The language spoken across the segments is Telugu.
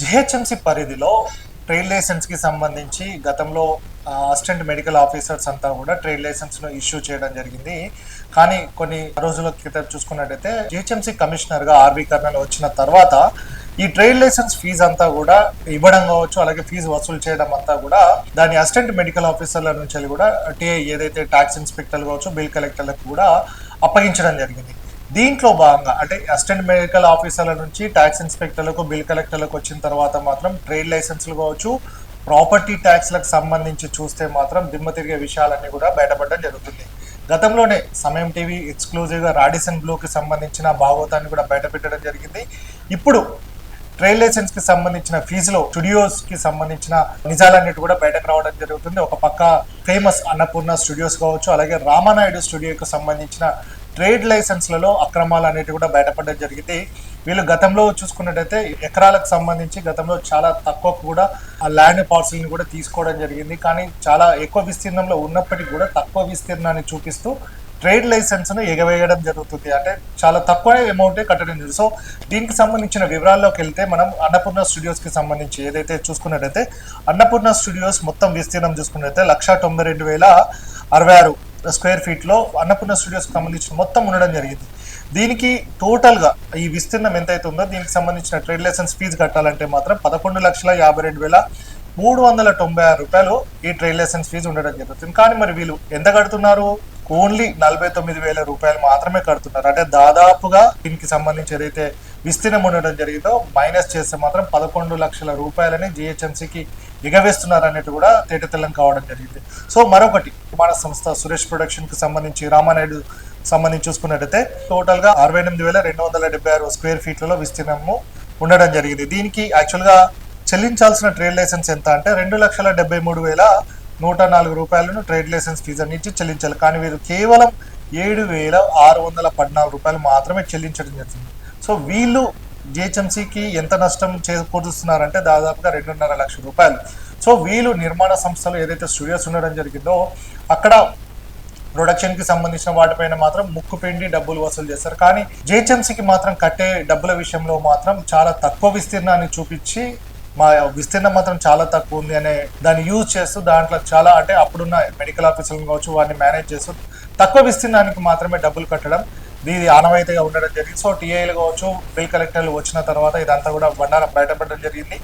జిహెచ్ఎంసి పరిధిలో ట్రేడ్ లైసెన్స్కి సంబంధించి గతంలో అసిస్టెంట్ మెడికల్ ఆఫీసర్స్ అంతా కూడా ట్రేడ్ లైసెన్స్ను ఇష్యూ చేయడం జరిగింది. కానీ కొన్ని రోజుల క్రితం చూసుకున్నట్టయితే జిహెచ్ఎంసి కమిషనర్గా ఆర్వీ ఆర్వి వచ్చిన తర్వాత ఈ ట్రేడ్ లైసెన్స్ ఫీజు అంతా కూడా ఇవ్వడం కావచ్చు అలాగే ఫీజు వసూలు చేయడం అంతా కూడా దాని అసిస్టెంట్ మెడికల్ ఆఫీసర్ల నుంచి వెళ్ళి కూడా టీఐ ఏదైతే ట్యాక్స్ ఇన్స్పెక్టర్లు కావచ్చు బిల్ కలెక్టర్లకు కూడా అప్పగించడం జరిగింది. దీంట్లో భాగంగా అంటే అసిస్టెంట్ మెడికల్ ఆఫీసర్ల నుంచి ట్యాక్స్ ఇన్స్పెక్టర్లకు బిల్ కలెక్టర్లకు వచ్చిన తర్వాత మాత్రం ట్రేడ్ లైసెన్స్లు కావచ్చు ప్రాపర్టీ ట్యాక్స్లకు సంబంధించి చూస్తే మాత్రం దిమ్మ తిరిగే విషయాలన్నీ కూడా బయటపడడం జరుగుతుంది. గతంలోనే సమయం టీవీ ఎక్స్క్లూజివ్గా రాడిసన్ బ్లూకి సంబంధించిన భాగవతాన్ని కూడా బయటపెట్టడం జరిగింది. ఇప్పుడు ట్రైల్ లైసెన్స్కి సంబంధించిన ఫీజులో స్టూడియోస్కి సంబంధించిన నిజాలన్నిటి కూడా బయటకు రావడం జరుగుతుంది. ఒక పక్క ఫేమస్ అన్నపూర్ణ స్టూడియోస్ కావచ్చు అలాగే రామానాయుడు స్టూడియోకి సంబంధించిన ట్రేడ్ లైసెన్స్లలో అక్రమాలు అనేవి కూడా బయటపడడం జరిగింది. వీళ్ళు గతంలో చూసుకున్నట్టయితే ఎకరాలకు సంబంధించి గతంలో చాలా తక్కువ కూడా ఆ ల్యాండ్ పార్సల్ని కూడా తీసుకోవడం జరిగింది. కానీ చాలా ఎక్కువ విస్తీర్ణంలో ఉన్నప్పటికీ కూడా తక్కువ విస్తీర్ణాన్ని చూపిస్తూ ట్రేడ్ లైసెన్స్ను ఎగవేయడం జరుగుతుంది. అంటే చాలా తక్కువ అమౌంటే కట్టడం జరుగుతుంది సో దీనికి సంబంధించిన వివరాల్లోకి వెళ్తే మనం అన్నపూర్ణ స్టూడియోస్కి సంబంధించి ఏదైతే చూసుకున్నట్టయితే అన్నపూర్ణ స్టూడియోస్ మొత్తం విస్తీర్ణం చూసుకున్నట్టయితే లక్ష తొంభై రెండు వేల అరవై ఆరు స్క్వేర్ ఫీట్లో అన్నపూర్ణ స్టూడియోస్కి సంబంధించిన మొత్తం ఉండడం జరిగింది. దీనికి టోటల్గా ఈ విస్తీర్ణం ఎంతైతే ఉందో దీనికి సంబంధించిన ట్రేడ్ లైసెన్స్ ఫీజు కట్టాలంటే మాత్రం పదకొండు లక్షల యాభై రెండు వేల మూడు వందల తొంభై ఆరు రూపాయలు ఈ ట్రేడ్ లైసెన్స్ ఫీజు ఉండడం జరుగుతుంది. కానీ మరి వీళ్ళు ఎంత కడుతున్నారు? ఓన్లీ నలభై తొమ్మిది వేల రూపాయలు మాత్రమే కడుతున్నారు. అంటే దాదాపుగా దీనికి సంబంధించి ఏదైతే విస్తీర్ణం ఉండడం జరిగిందో మైనస్ చేస్తే మాత్రం పదకొండు లక్షల రూపాయలని జిహెచ్ఎంసీకి ఎగవేస్తున్నారు అన్నట్టు కూడా తేటతెల్లం కావడం జరిగింది. సో మరొకటి నిర్మాణ సంస్థ సురేష్ ప్రొడక్షన్కి సంబంధించి రామానాయుడు సంబంధించి చూసుకున్నట్టయితే టోటల్గా అరవై ఎనిమిది వేల రెండు వందల డెబ్బై ఆరు స్క్వేర్ ఫీట్లలో విస్తీర్ణము ఉండడం జరిగింది. దీనికి యాక్చువల్గా చెల్లించాల్సిన ట్రేడ్ లైసెన్స్ ఎంత అంటే రెండు లక్షల డెబ్బై మూడు వేల నూట నాలుగు రూపాయలను ట్రేడ్ లైసెన్స్ ఫీజు నుంచి చెల్లించాలి. కానీ వీరు కేవలం ఏడు వేల ఆరు వందల పద్నాలుగు రూపాయలు మాత్రమే చెల్లించడం జరుగుతుంది సో వీళ్ళు జిహెచ్ఎంసీకి ఎంత నష్టం చేకూరుస్తున్నారంటే దాదాపుగా రెండున్నర లక్ష రూపాయలు. సో వీళ్ళు నిర్మాణ సంస్థలు ఏదైతే స్టూడియోస్ ఉండడం జరిగిందో అక్కడ ప్రొడక్షన్కి సంబంధించిన వాటిపైన మాత్రం ముక్కు పిండి డబ్బులు వసూలు చేస్తారు. కానీ జిహెచ్ఎంసీకి మాత్రం కట్టే డబ్బుల విషయంలో మాత్రం చాలా తక్కువ విస్తీర్ణాన్ని చూపించి మా విస్తీర్ణం మాత్రం చాలా తక్కువ ఉంది అనే దాన్ని యూజ్ చేస్తూ దాంట్లో చాలా అంటే అప్పుడున్న మెడికల్ ఆఫీసర్లు కావచ్చు వారిని మేనేజ్ చేస్తూ తక్కువ విస్తీర్ణానికి మాత్రమే డబ్బులు కట్టడం ఇది ఆనవాయితీగా ఉండడం జరిగింది. సో టీఐలు కావచ్చు బిల్ కలెక్టర్లు వచ్చిన తర్వాత ఇదంతా కూడా బండారం బయటపడడం జరిగింది.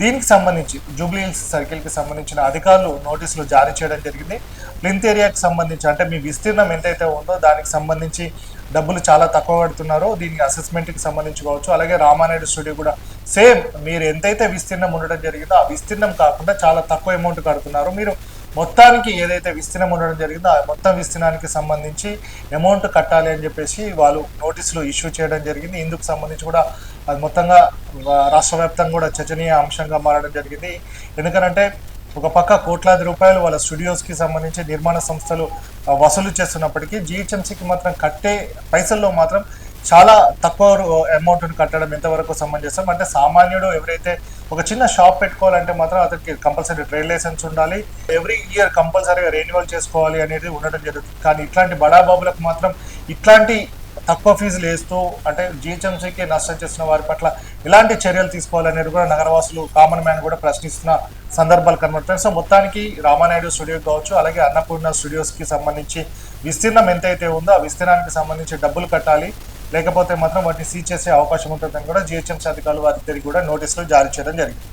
దీనికి సంబంధించి జూబ్లీ హిల్స్ సర్కిల్కి సంబంధించిన అధికారులు నోటీసులు జారీ చేయడం జరిగింది. ప్లింత్ ఏరియాకి సంబంధించి అంటే మీ విస్తీర్ణం ఎంతైతే ఉందో దానికి సంబంధించి డబ్బులు చాలా తక్కువ కడుతున్నారో. దీనికి అసెస్మెంట్కి సంబంధించి కావచ్చు అలాగే రామానాయుడు స్టూడియో కూడా సేమ్ మీరు ఎంతైతే విస్తీర్ణం ఉండడం జరిగిందో ఆ విస్తీర్ణం కాకుండా చాలా తక్కువ అమౌంట్ కడుతున్నారు. మీరు మొత్తానికి ఏదైతే విస్తీర్ణం ఉండడం జరిగిందో ఆ మొత్తం విస్తీర్ణానికి సంబంధించి అమౌంట్ కట్టాలి అని చెప్పేసి వాళ్ళు నోటీసులు ఇష్యూ చేయడం జరిగింది. ఇందుకు సంబంధించి కూడా అది మొత్తంగా రాష్ట్ర వ్యాప్తంగా కూడా చర్చనీయ అంశంగా మారడం జరిగింది. ఎందుకంటే ఒక పక్క కోట్లాది రూపాయలు వాళ్ళ స్టూడియోస్కి సంబంధించి నిర్మాణ సంస్థలు వసూలు చేస్తున్నప్పటికీ జిహెచ్ఎంసీకి మాత్రం కట్టే పైసల్లో మాత్రం చాలా తక్కువ అమౌంట్ని కట్టడం ఎంతవరకు సమంజసం అంటే సామాన్యుడు ఎవరైతే ఒక చిన్న షాప్ పెట్టుకోవాలంటే మాత్రం అతనికి కంపల్సరీ ట్రేడ్ లైసెన్స్ ఉండాలి. ఎవ్రీ ఇయర్ కంపల్సరీగా రెన్యువల్ చేసుకోవాలి అనేది ఉండడం జరుగుతుంది. కానీ ఇట్లాంటి బడాబాబులకు మాత్రం ఇట్లాంటి తక్కువ ఫీజులు వేస్తూ అంటే జిహెచ్ఎంసీకి నష్టం చేస్తున్న వారి పట్ల ఎలాంటి చర్యలు తీసుకోవాలనేది కూడా నగరవాసులు కామన్ మ్యాన్ కూడా ప్రశ్నిస్తున్న సందర్భాలు కనబడుతున్నాయి. సో మొత్తానికి రామానాయుడు స్టూడియో కావచ్చు అలాగే అన్నపూర్ణ స్టూడియోస్కి సంబంధించి విస్తీర్ణం ఎంతైతే ఉందో ఆ విస్తీర్ణానికి సంబంధించి డబ్బులు కట్టాలి. లేకపోతే మాత్రం వాటిని సీజ్ చేసే అవకాశం ఉంటుందని కూడా జిహెచ్ఎంసీ అధికారులు వారి కూడా నోటీసులు జారీ చేయడం జరిగింది.